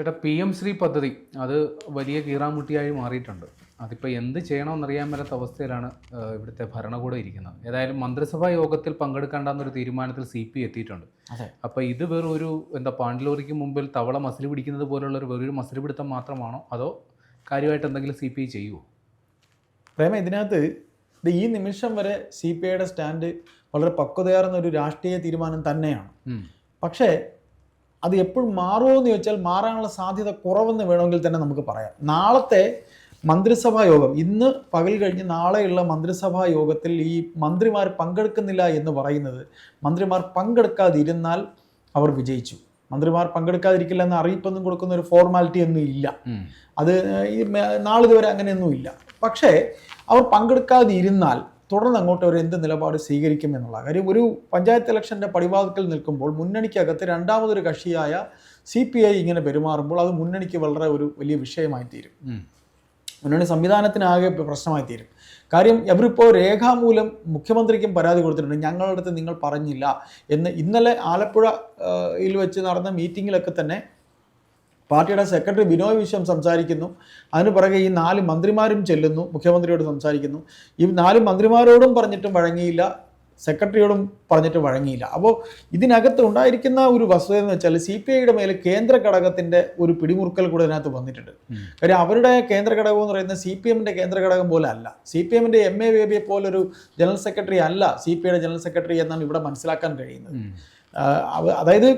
ചേട്ടാ P M Shri പദ്ധതി അത് വലിയ കീറാമുട്ടിയായി മാറിയിട്ടുണ്ട്. അതിപ്പോൾ എന്ത് ചെയ്യണമെന്നറിയാൻ വരാത്ത അവസ്ഥയിലാണ് ഇവിടുത്തെ ഭരണകൂടം ഇരിക്കുന്നത്. ഏതായാലും മന്ത്രിസഭാ യോഗത്തിൽ പങ്കെടുക്കേണ്ടെന്നൊരു തീരുമാനത്തിൽ സി പി എത്തിയിട്ടുണ്ട്. അപ്പോൾ ഇത് വെറും ഒരു എന്താ പാണ്ഡലോറിക്ക് മുമ്പിൽ തവള മസിൽ പിടിക്കുന്നത് പോലുള്ള ഒരു വെറൊരു മസിൽ പിടുത്തം മാത്രമാണോ? അതോ കാര്യമായിട്ട് എന്തെങ്കിലും സി പി ഐ ചെയ്യുമോ പ്രേമ ഇതിനകത്ത് ഇത് ഈ നിമിഷം വരെ സി പി ഐയുടെ സ്റ്റാൻഡ് വളരെ പക്വതയാർന്ന ഒരു രാഷ്ട്രീയ തീരുമാനം തന്നെയാണ്. പക്ഷേ അത് എപ്പോഴും മാറുമോ എന്ന് ചോദിച്ചാൽ മാറാനുള്ള സാധ്യത കുറവെന്ന് വേണമെങ്കിൽ തന്നെ നമുക്ക് പറയാം. നാളത്തെ മന്ത്രിസഭാ യോഗം ഇന്ന് പകൽ കഴിഞ്ഞ് നാളെയുള്ള മന്ത്രിസഭാ യോഗത്തിൽ ഈ മന്ത്രിമാർ പങ്കെടുക്കുന്നില്ല എന്ന് പറയുന്നത് മന്ത്രിമാർ പങ്കെടുക്കാതിരുന്നാൽ അവർ വിജയിച്ചു. മന്ത്രിമാർ പങ്കെടുക്കാതിരിക്കില്ല എന്ന അറിയിപ്പൊന്നും കൊടുക്കുന്ന ഒരു ഫോർമാലിറ്റി ഒന്നും ഇല്ല. അത് ഈ നാളിതുവരെ അങ്ങനെയൊന്നും ഇല്ല. പക്ഷേ അവർ പങ്കെടുക്കാതിരുന്നാൽ തുടർന്ന് അങ്ങോട്ട് അവർ എന്ത് നിലപാട് സ്വീകരിക്കും എന്നുള്ള കാര്യം. ഒരു പഞ്ചായത്ത് ഇലക്ഷന്റെ പടിവാതിക്കൽ നിൽക്കുമ്പോൾ മുന്നണിക്കകത്ത് രണ്ടാമതൊരു കക്ഷിയായ സി പി ഐ ഇങ്ങനെ പെരുമാറുമ്പോൾ അത് മുന്നണിക്ക് വളരെ ഒരു വലിയ വിഷയമായി തീരും. മുന്നണി സംവിധാനത്തിനാകെ പ്രശ്നമായി തീരും. കാര്യം അവരിപ്പോൾ രേഖാമൂലം മുഖ്യമന്ത്രിക്കും പരാതി കൊടുത്തിട്ടുണ്ട്. ഞങ്ങളുടെ അടുത്ത് നിങ്ങൾ പറഞ്ഞില്ല എന്ന് ഇന്നലെ ആലപ്പുഴയിൽ വെച്ച് നടന്ന മീറ്റിങ്ങിലൊക്കെ തന്നെ പാർട്ടിയുടെ സെക്രട്ടറി ബിനോയ് വിശ്വം സംസാരിക്കുന്നു. അതിന് പുറകെ ഈ നാല് മന്ത്രിമാരും ചെല്ലുന്നു മുഖ്യമന്ത്രിയോട് സംസാരിക്കുന്നു. ഈ നാല് മന്ത്രിമാരോടും പറഞ്ഞിട്ടും വഴങ്ങിയില്ല സെക്രട്ടറിയോടും പറഞ്ഞിട്ട് വഴങ്ങിയില്ല. അപ്പോൾ ഇതിനകത്ത് ഉണ്ടായിരിക്കുന്ന ഒരു വസ്തുത എന്ന് വെച്ചാൽ സി പി ഐയുടെ മേലെ കേന്ദ്ര ഘടകത്തിന്റെ ഒരു പിടിമുറുക്കൽ കൂടെ ഇതിനകത്ത് വന്നിട്ടുണ്ട്. കാര്യം അവരുടെ കേന്ദ്ര ഘടകം എന്ന് പറയുന്നത് സി പി എമ്മിന്റെ കേന്ദ്ര ഘടകം പോലെ അല്ല. സി പി എമ്മിന്റെ എം എ ബേബിയെ പോലൊരു ജനറൽ സെക്രട്ടറി അല്ല സി പി ഐയുടെ ജനറൽ സെക്രട്ടറി എന്നാണ് ഇവിടെ മനസ്സിലാക്കാൻ കഴിയുന്നത്. അതായത്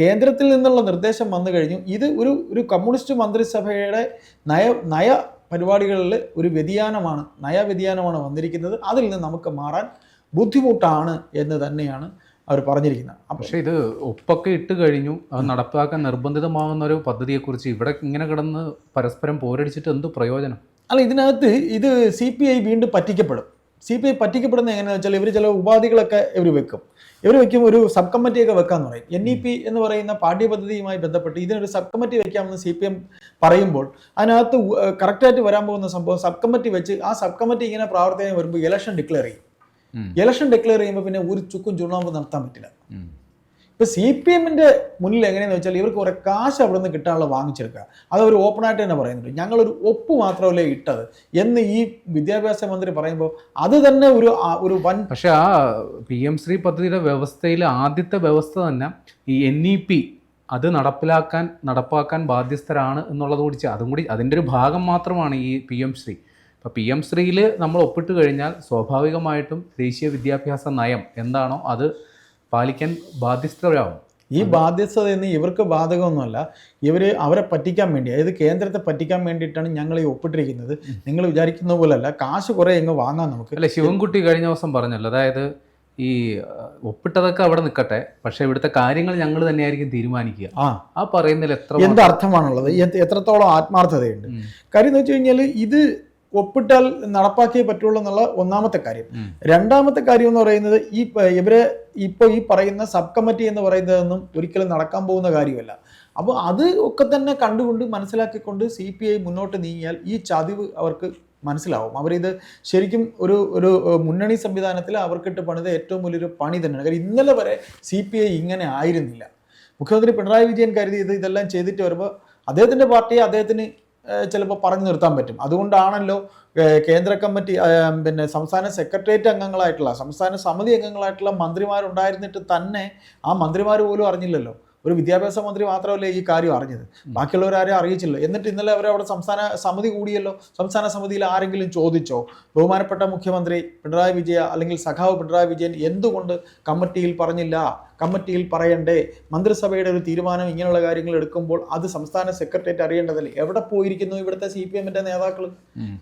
കേന്ദ്രത്തിൽ നിന്നുള്ള നിർദ്ദേശം വന്നു കഴിഞ്ഞു. ഇത് ഒരു ഒരു കമ്മ്യൂണിസ്റ്റ് മന്ത്രിസഭയുടെ നയ നയ പരിപാടികളിൽ ഒരു വ്യതിയാനമാണ് നയ വ്യതിയാനമാണ് വന്നിരിക്കുന്നത്. അതിൽ നിന്ന് നമുക്ക് മാറാൻ ബുദ്ധിമുട്ടാണ് എന്ന് തന്നെയാണ് അവർ പറഞ്ഞിരിക്കുന്നത്. പക്ഷേ ഇത് ഒപ്പൊക്കെ ഇട്ട് കഴിഞ്ഞു. അത് നടപ്പാക്കാൻ നിർബന്ധിതമാകുന്ന ഒരു പദ്ധതിയെക്കുറിച്ച് ഇവിടെ ഇങ്ങനെ കിടന്ന് പരസ്പരം പോരടിച്ചിട്ട് എന്ത് പ്രയോജനം? അല്ല ഇതിനകത്ത് ഇത് സി പി ഐ വീണ്ടും പറ്റിക്കപ്പെടും. സി പി ഐ പറ്റിക്കപ്പെടുന്നത് എങ്ങനെയാണെന്ന് വെച്ചാൽ ഇവർ ചില ഉപാധികളൊക്കെ ഇവർ വെക്കും. ഇവർ വെക്കും ഒരു സബ് കമ്മിറ്റിയൊക്കെ വെക്കാന്ന് പറയും. എൻ ഇ പി എന്ന് പറയുന്ന പാഠ്യപദ്ധതിയുമായി ബന്ധപ്പെട്ട് ഇതിനൊരു സബ് കമ്മിറ്റി വെക്കാമെന്ന് സി പി എം പറയുമ്പോൾ അതിനകത്ത് കറക്റ്റായിട്ട് വരാൻ പോകുന്ന സംഭവം സബ് കമ്മിറ്റി വെച്ച് ആ സബ് കമ്മിറ്റി ഇങ്ങനെ പ്രാവർത്തികം വരുമ്പോൾ ഇലക്ഷൻ ഡിക്ലെയർ ചെയ്യും. ഇലക്ഷൻ ഡിക്ലെയർ ചെയ്യുമ്പോൾ പിന്നെ ഒരു ചുക്കും ചുണ്ണാമ്പ് നടത്താൻ പറ്റില്ല. ഇപ്പൊ സി പി എമ്മിന്റെ മുന്നിൽ എങ്ങനെയാന്ന് വെച്ചാൽ ഇവർക്ക് കുറെ കാശ് അവിടെ നിന്ന് കിട്ടാനുള്ള വാങ്ങിച്ചെടുക്കുക. അത് അവർ ഓപ്പണായിട്ട് തന്നെ പറയുന്നുണ്ട്. ഞങ്ങളൊരു ഒപ്പ് മാത്രമല്ലേ ഇട്ടത് എന്ന് ഈ വിദ്യാഭ്യാസ മന്ത്രി പറയുമ്പോൾ അത് തന്നെ ഒരു ഒരു വൻ പക്ഷെ ആ പി എം ശ്രീ പദ്ധതിയുടെ വ്യവസ്ഥയിലെ ആദ്യത്തെ വ്യവസ്ഥ തന്നെ ഈ എൻ ഇ പി അത് നടപ്പിലാക്കാൻ നടപ്പാക്കാൻ ബാധ്യസ്ഥരാണ് എന്നുള്ളത് കൂടി അതും കൂടി അതിന്റെ ഒരു ഭാഗം മാത്രമാണ് ഈ പി എം ശ്രീ. അപ്പോൾ പി എം ശ്രീയിൽ നമ്മൾ ഒപ്പിട്ട് കഴിഞ്ഞാൽ സ്വാഭാവികമായിട്ടും ദേശീയ വിദ്യാഭ്യാസ നയം എന്താണോ അത് പാലിക്കാൻ ബാധ്യസ്ഥരാകും ഈ ബാധ്യസ്ഥത എന്ന് ഇവർക്ക് ബാധകമൊന്നുമല്ല. ഇവർ അവരെ പറ്റിക്കാൻ വേണ്ടി അതായത് കേന്ദ്രത്തെ പറ്റിക്കാൻ വേണ്ടിയിട്ടാണ് ഞങ്ങൾ ഈ ഒപ്പിട്ടിരിക്കുന്നത്. നിങ്ങൾ വിചാരിക്കുന്ന പോലല്ല. കാശ് കുറേ ഇങ്ങ് വാങ്ങാം നമുക്ക്. അല്ല ശിവൻകുട്ടി കഴിഞ്ഞ ദിവസം പറഞ്ഞല്ലോ അതായത് ഈ ഒപ്പിട്ടതൊക്കെ അവിടെ നിൽക്കട്ടെ പക്ഷേ ഇവിടുത്തെ കാര്യങ്ങൾ ഞങ്ങൾ തന്നെയായിരിക്കും തീരുമാനിക്കുക. ആ. ആ പറയുന്നതിൽ എത്ര എന്ത് അർത്ഥമാണുള്ളത് എത്രത്തോളം ആത്മാർത്ഥതയുണ്ട്. കാര്യം എന്ന് വെച്ച് കഴിഞ്ഞാൽ ഇത് ഒപ്പിട്ടാൽ നടപ്പാക്കിയേ പറ്റുള്ളൂ എന്നുള്ള ഒന്നാമത്തെ കാര്യം. രണ്ടാമത്തെ കാര്യം എന്ന് പറയുന്നത് ഈ ഇവരെ ഇപ്പോൾ ഈ പറയുന്ന സബ് കമ്മിറ്റി എന്ന് പറയുന്നതൊന്നും ഒരിക്കലും നടക്കാൻ പോകുന്ന കാര്യമല്ല. അപ്പോൾ അത് ഒക്കെ തന്നെ കണ്ടുകൊണ്ട് മനസ്സിലാക്കിക്കൊണ്ട് സി പി ഐ മുന്നോട്ട് നീങ്ങിയാൽ ഈ ചതിവ് അവർക്ക് മനസ്സിലാവും. അവരിത് ശരിക്കും ഒരു ഒരു മുന്നണി സംവിധാനത്തിൽ അവർക്കിട്ട് പണിത ഏറ്റവും വലിയൊരു പണി തന്നെയാണ്. കാര്യം ഇന്നലെ വരെ സി പി ഐ ഇങ്ങനെ ആയിരുന്നില്ല. മുഖ്യമന്ത്രി പിണറായി വിജയൻ കരുതിയത് ഇതെല്ലാം ചെയ്തിട്ട് വരുമ്പോൾ അദ്ദേഹത്തിന്റെ പാർട്ടിയെ അദ്ദേഹത്തിന് ചിലപ്പോൾ പറഞ്ഞു നിർത്താൻ പറ്റും. അതുകൊണ്ടാണല്ലോ കേന്ദ്ര കമ്മിറ്റി പിന്നെ സംസ്ഥാന സെക്രട്ടേറിയറ്റ് അംഗങ്ങളായിട്ടുള്ള സംസ്ഥാന സമിതി അംഗങ്ങളായിട്ടുള്ള മന്ത്രിമാരുണ്ടായിരുന്നിട്ട് തന്നെ ആ മന്ത്രിമാർ പോലും അറിഞ്ഞില്ലല്ലോ. ഒരു വിദ്യാഭ്യാസ മന്ത്രി മാത്രമല്ല ഈ കാര്യം അറിഞ്ഞത്. ബാക്കിയുള്ളവരാരും അറിയിച്ചില്ല. എന്നിട്ട് ഇന്നലെ അവർ അവിടെ സംസ്ഥാന സമിതി കൂടിയല്ലോ. സംസ്ഥാന സമിതിയിൽ ആരെങ്കിലും ചോദിച്ചോ ബഹുമാനപ്പെട്ട മുഖ്യമന്ത്രി പിണറായി വിജയ അല്ലെങ്കിൽ സഖാവ് പിണറായി വിജയൻ എന്തുകൊണ്ട് കമ്മിറ്റിയിൽ പറഞ്ഞില്ല? കമ്മിറ്റിയിൽ പറയണ്ടേ? മന്ത്രിസഭയുടെ ഒരു തീരുമാനം ഇങ്ങനെയുള്ള കാര്യങ്ങൾ എടുക്കുമ്പോൾ അത് സംസ്ഥാന സെക്രട്ടേറിയറ്റ് അറിയേണ്ടതല്ലേ? എവിടെ പോയിരിക്കുന്നു ഇവിടുത്തെ സി പി എമ്മിന്റെ നേതാക്കൾ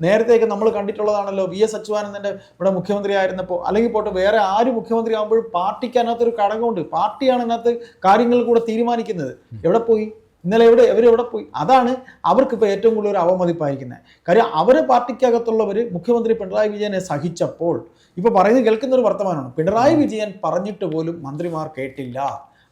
നേരത്തേക്ക് നേരത്തെയൊക്കെ നമ്മൾ കണ്ടിട്ടുള്ളതാണല്ലോ വി എസ് അച്യുതാനന്ദന്റെ ഇവിടെ മുഖ്യമന്ത്രി ആയിരുന്നപ്പോൾ അല്ലെങ്കിൽ പോട്ടെ വേറെ ആര് മുഖ്യമന്ത്രി ആകുമ്പോഴും പാർട്ടിക്ക് അതിനകത്തൊരു ഘടകമുണ്ട് പാർട്ടിയാണ് അതിനകത്ത് കാര്യങ്ങൾ കൂടെ തീരുമാനിക്കുന്നത്. എവിടെ പോയി? ഇന്നലെ എവിടെ എവിടെ പോയി? അതാണ് അവർക്ക് ഇപ്പോൾ ഏറ്റവും കൂടുതൽ ഒരു അവമതിപ്പായിരിക്കുന്നത്. കാര്യം അവരെ പാർട്ടിക്കകത്തുള്ളവർ മുഖ്യമന്ത്രി പിണറായി വിജയനെ സഹിച്ചപ്പോൾ ഇപ്പോൾ പറയുന്നത് കേൾക്കുന്ന ഒരു വർത്തമാനമാണ്. പിണറായി വിജയൻ പറഞ്ഞിട്ട് പോലും മന്ത്രിമാർ കേട്ടില്ല.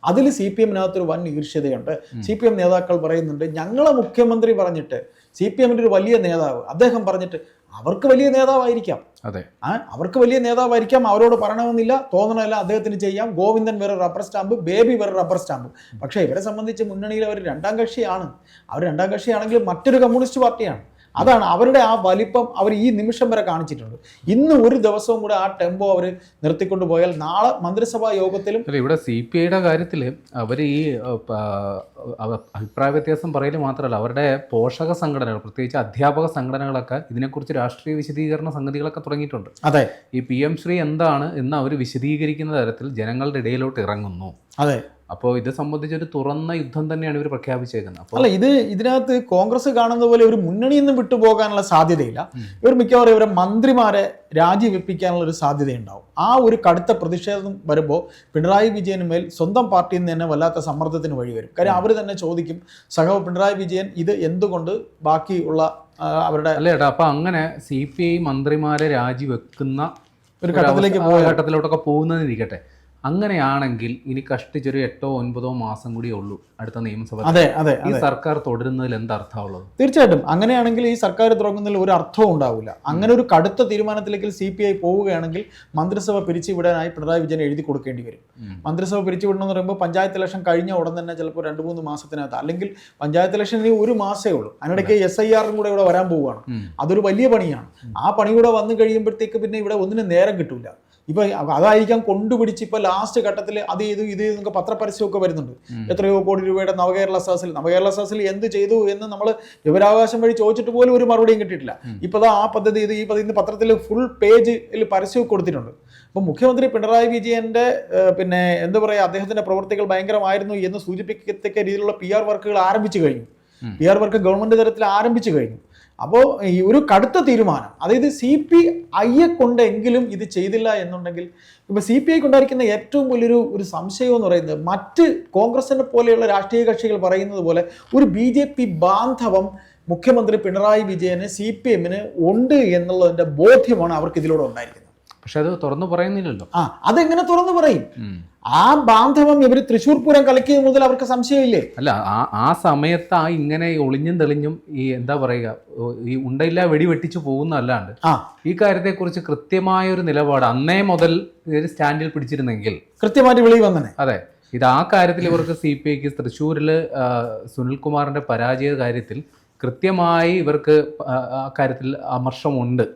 അതിൽ സി പി എമ്മിനകത്തൊരു വൻ ഈർഷ്യതയുണ്ട്. സി പി എം നേതാക്കൾ പറയുന്നുണ്ട് ഞങ്ങളെ മുഖ്യമന്ത്രി പറഞ്ഞിട്ട് സി പി എമ്മിന്റെ ഒരു വലിയ നേതാവ് അദ്ദേഹം പറഞ്ഞിട്ട് അവർക്ക് വലിയ നേതാവായിരിക്കാം. അതെ. ആ അവർക്ക് വലിയ നേതാവായിരിക്കാം അവരോട് പറയണമെന്നില്ല തോന്നണമല്ല അദ്ദേഹത്തിന് ചെയ്യാം. ഗോവിന്ദൻ വേറെ റബ്ബർ സ്റ്റാമ്പ് ബേബി വേറെ റബ്ബർ സ്റ്റാമ്പ് പക്ഷേ ഇവരെ സംബന്ധിച്ച് മുന്നണിയിൽ അവർ രണ്ടാം കക്ഷിയാണ്. അവർ രണ്ടാം കക്ഷിയാണെങ്കിൽ മറ്റൊരു കമ്മ്യൂണിസ്റ്റ് പാർട്ടിയാണ്. അതാണ് അവരുടെ ആ വലിപ്പം അവർ ഈ നിമിഷം വരെ കാണിച്ചിട്ടുണ്ട്. ഇന്ന് ഒരു ദിവസവും കൂടെ ആ ടെമ്പോ അവർ നിർത്തിക്കൊണ്ട് പോയാൽ നാളെ മന്ത്രിസഭാ യോഗത്തിലും ഇവിടെ സി പി ഐയുടെ കാര്യത്തിൽ അവർ ഈ അഭിപ്രായ വ്യത്യാസം പറയൽ മാത്രമല്ല അവരുടെ പോഷക സംഘടനകൾ പ്രത്യേകിച്ച് അധ്യാപക സംഘടനകളൊക്കെ ഇതിനെക്കുറിച്ച് രാഷ്ട്രീയ വിശദീകരണ സംഗതികളൊക്കെ തുടങ്ങിയിട്ടുണ്ട്. അതെ. ഈ പി എം ശ്രീ എന്താണ് എന്ന് അവർ വിശദീകരിക്കുന്ന തരത്തിൽ ജനങ്ങളുടെ ഇടയിലോട്ട് ഇറങ്ങുന്നു. അതെ. അപ്പോൾ ഇത് സംബന്ധിച്ചൊരു തുറന്ന യുദ്ധം തന്നെയാണ് ഇവർ പ്രഖ്യാപിച്ചേക്കുന്നത്. അപ്പോൾ അല്ല ഇത് ഇതിനകത്ത് കോൺഗ്രസ് കാണുന്ന പോലെ ഒരു മുന്നണിയിൽ നിന്ന് വിട്ടുപോകാനുള്ള സാധ്യതയില്ല. ഇവർ മിക്കവാറും ഇവരെ മന്ത്രിമാരെ രാജിവെപ്പിക്കാനുള്ള ഒരു സാധ്യതയുണ്ടാവും. ആ ഒരു കടുത്ത പ്രതിഷേധം വരുമ്പോൾ പിണറായി വിജയന് മേൽ സ്വന്തം പാർട്ടിയിൽ നിന്ന് തന്നെ വല്ലാത്ത സമ്മർദ്ദത്തിന് വഴിവരും കാര്യം അവർ തന്നെ ചോദിക്കും സഖാവ് പിണറായി വിജയൻ ഇത് എന്തുകൊണ്ട് ബാക്കിയുള്ള അവരുടെ അല്ലേ ഏട്ടാ അപ്പൊ അങ്ങനെ സി പി ഐ മന്ത്രിമാരെ രാജിവെക്കുന്ന ഒരു ഘട്ടത്തിലേക്ക് ഘട്ടത്തിലോട്ടൊക്കെ പോകുന്നതിരിക്കട്ടെ അങ്ങനെയാണെങ്കിൽ ഇനി കഷ്ടിച്ചൊരു എട്ടോ ഒൻപതോ മാസം കൂടി ഉള്ളൂ അടുത്ത നിയമസഭ അതെ അതെ ഈ സർക്കാർ തുടരുന്നതിൽ എന്ത് അർത്ഥമുള്ളത് തീർച്ചയായിട്ടും. അങ്ങനെയാണെങ്കിൽ ഈ സർക്കാർ തുടങ്ങുന്നതിൽ ഒരു അർത്ഥവും ഉണ്ടാവില്ല. അങ്ങനെ ഒരു കടുത്ത തീരുമാനത്തിലേക്ക് സി പി ഐ പോവുകയാണെങ്കിൽ മന്ത്രിസഭ പിരിച്ചുവിടാനായി പിണറായി വിജയൻ എഴുതി കൊടുക്കേണ്ടി വരും. മന്ത്രിസഭ മന്ത്രിസഭ പിരിച്ചുവിടണമെന്ന് പറയുമ്പോൾ പഞ്ചായത്ത് ഇലക്ഷൻ കഴിഞ്ഞ ഉടൻ തന്നെ ചിലപ്പോൾ രണ്ട് മൂന്ന് മാസത്തിനകത്ത് അല്ലെങ്കിൽ പഞ്ചായത്ത് ഇലക്ഷൻ ഇനി ഒരു മാസമേ ഉള്ളൂ. അതിനിടയ്ക്ക് എസ് ഐ ആറും കൂടെ ഇവിടെ വരാൻ പോവുകയാണ്. അതൊരു വലിയ പണിയാണ്. ആ പണി കൂടെ വന്നു കഴിയുമ്പോഴത്തേക്ക് പിന്നെ ഇവിടെ ഒന്നിനും നേരം കിട്ടില്ല ഇപ്പൊ അതായിരിക്കാം കൊണ്ടുപിടിച്ച് ഇപ്പൊ ലാസ്റ്റ് ഘട്ടത്തിൽ അത് ഇത് ഇത് നമുക്ക് പത്രപരസ്യമൊക്കെ വരുന്നുണ്ട്. എത്രയോ കോടി രൂപയുടെ നവകേരള സദസ്സിൽ നവകേരള സദസ്സിൽ എന്ത് ചെയ്തു എന്ന് നമ്മൾ വിവരാവകാശം വഴി ചോദിച്ചിട്ട് പോലും ഒരു മറുപടിയും കിട്ടിയിട്ടില്ല. ഇപ്പൊ ആ പദ്ധതി ഇത് ഈ പദ്ധതി പത്രത്തിൽ ഫുൾ പേജിൽ പരസ്യം കൊടുത്തിട്ടുണ്ട്. അപ്പൊ മുഖ്യമന്ത്രി പിണറായി വിജയന്റെ പിന്നെ എന്താ പറയാ അദ്ദേഹത്തിന്റെ പ്രവൃത്തികൾ ഭയങ്കരമായിരുന്നു എന്ന് സൂചിപ്പിക്കത്തക്ക രീതിയിലുള്ള പി ആർ വർക്കുകൾ ആരംഭിച്ചു കഴിഞ്ഞു. പി ആർ വർക്ക് ഗവൺമെന്റ് തലത്തിൽ ആരംഭിച്ചു കഴിഞ്ഞു. അപ്പോൾ ഈ ഒരു കടുത്ത തീരുമാനം അതായത് സി പി ഐയെ കൊണ്ടെങ്കിലും ഇത് ചെയ്തില്ല എന്നുണ്ടെങ്കിൽ ഇപ്പൊ സി പി ഐക്ക് ഉണ്ടായിരിക്കുന്ന ഏറ്റവും വലിയൊരു ഒരു സംശയം എന്ന് പറയുന്നത് മറ്റ് കോൺഗ്രസിനെ പോലെയുള്ള രാഷ്ട്രീയ കക്ഷികൾ പറയുന്നത് പോലെ ഒരു ബി ജെ പി ബാന്ധവം മുഖ്യമന്ത്രി പിണറായി വിജയന് സി പി എമ്മിന് ഉണ്ട് എന്നുള്ളതിന്റെ ബോധ്യമാണ് അവർക്ക് ഇതിലൂടെ ഉണ്ടായിരിക്കുന്നത്. പക്ഷെ അത് തുറന്നു പറയുന്നില്ലല്ലോ. ആ അതെങ്ങനെ തുറന്നു പറയും. ആ ബാന്ധവം ഇവർ തൃശ്ശൂർ പൂരം കലക്കിയത് മുതൽ അവർക്ക് സംശയമില്ലേ? അല്ല ആ ആ സമയത്ത് ആ ഇങ്ങനെ ഒളിഞ്ഞും തെളിഞ്ഞും ഈ എന്താ പറയുക ഈ ഉണ്ടയില്ല വെടി വെട്ടിച്ചു പോകുന്നതല്ലാണ്ട് ഈ കാര്യത്തെക്കുറിച്ച് കൃത്യമായ ഒരു നിലപാട് അന്നേ മുതൽ ഒരു സ്റ്റാൻഡിൽ പിടിച്ചിരുന്നെങ്കിൽ കൃത്യമായിട്ട് വെളി വന്നെ അതെ ഇത് ആ കാര്യത്തിൽ ഇവർക്ക് സി പി ഐക്ക് തൃശ്ശൂരിൽ സുനിൽകുമാറിന്റെ പരാജയ കാര്യത്തിൽ കൃത്യമായി ഇവർക്ക് ആ കാര്യത്തിൽ അമർഷമുണ്ട്.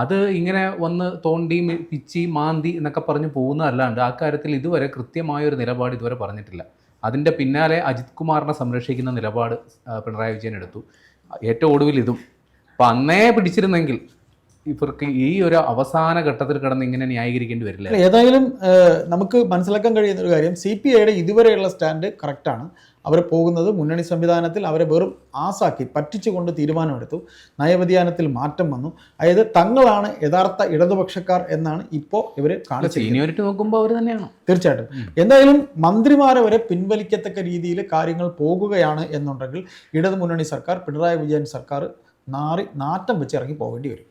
അത് ഇങ്ങനെ വന്ന് തോണ്ടി പിച്ചി മാന്തി എന്നൊക്കെ പറഞ്ഞ് പോകുന്നതല്ലാണ്ട് ആ കാര്യത്തിൽ ഇതുവരെ കൃത്യമായ ഒരു നിലപാട് ഇതുവരെ പറഞ്ഞിട്ടില്ല. അതിന്റെ പിന്നാലെ അജിത് കുമാറിനെ സംരക്ഷിക്കുന്ന നിലപാട് പിണറായി വിജയൻ എടുത്തു. ഏറ്റവും ഒടുവിൽ ഇതും. അപ്പം അന്നേ പിടിച്ചിരുന്നെങ്കിൽ ഇവർക്ക് ഈ ഒരു അവസാന ഘട്ടത്തിൽ കിടന്ന് ഇങ്ങനെ ന്യായീകരിക്കേണ്ടി വരില്ല? ഏതായാലും നമുക്ക് മനസ്സിലാക്കാൻ കഴിയുന്ന ഒരു കാര്യം സി പി ഐയുടെ ഇതുവരെയുള്ള സ്റ്റാൻഡ് കറക്റ്റാണ്. അവർ പോകുന്നത് മുന്നണി സംവിധാനത്തിൽ അവരെ വെറും ആസാക്കി പറ്റിച്ചുകൊണ്ട് തീരുമാനമെടുത്തു. നയവ്യതിയാനത്തിൽ മാറ്റം വന്നു. അതായത് തങ്ങളാണ് യഥാർത്ഥ ഇടതുപക്ഷക്കാർ എന്നാണ് ഇപ്പോൾ ഇവർ കാണിച്ചത് നോക്കുമ്പോൾ അവർ തന്നെയാണ്. തീർച്ചയായിട്ടും. എന്തായാലും മന്ത്രിമാരെ വരെ പിൻവലിക്കത്തക്ക രീതിയിൽ കാര്യങ്ങൾ പോകുകയാണ് എന്നുണ്ടെങ്കിൽ ഇടതു മുന്നണി സർക്കാർ പിണറായി വിജയൻ സർക്കാർ നാറി നാറ്റം വെച്ച് ഇറങ്ങി പോകേണ്ടി വരും.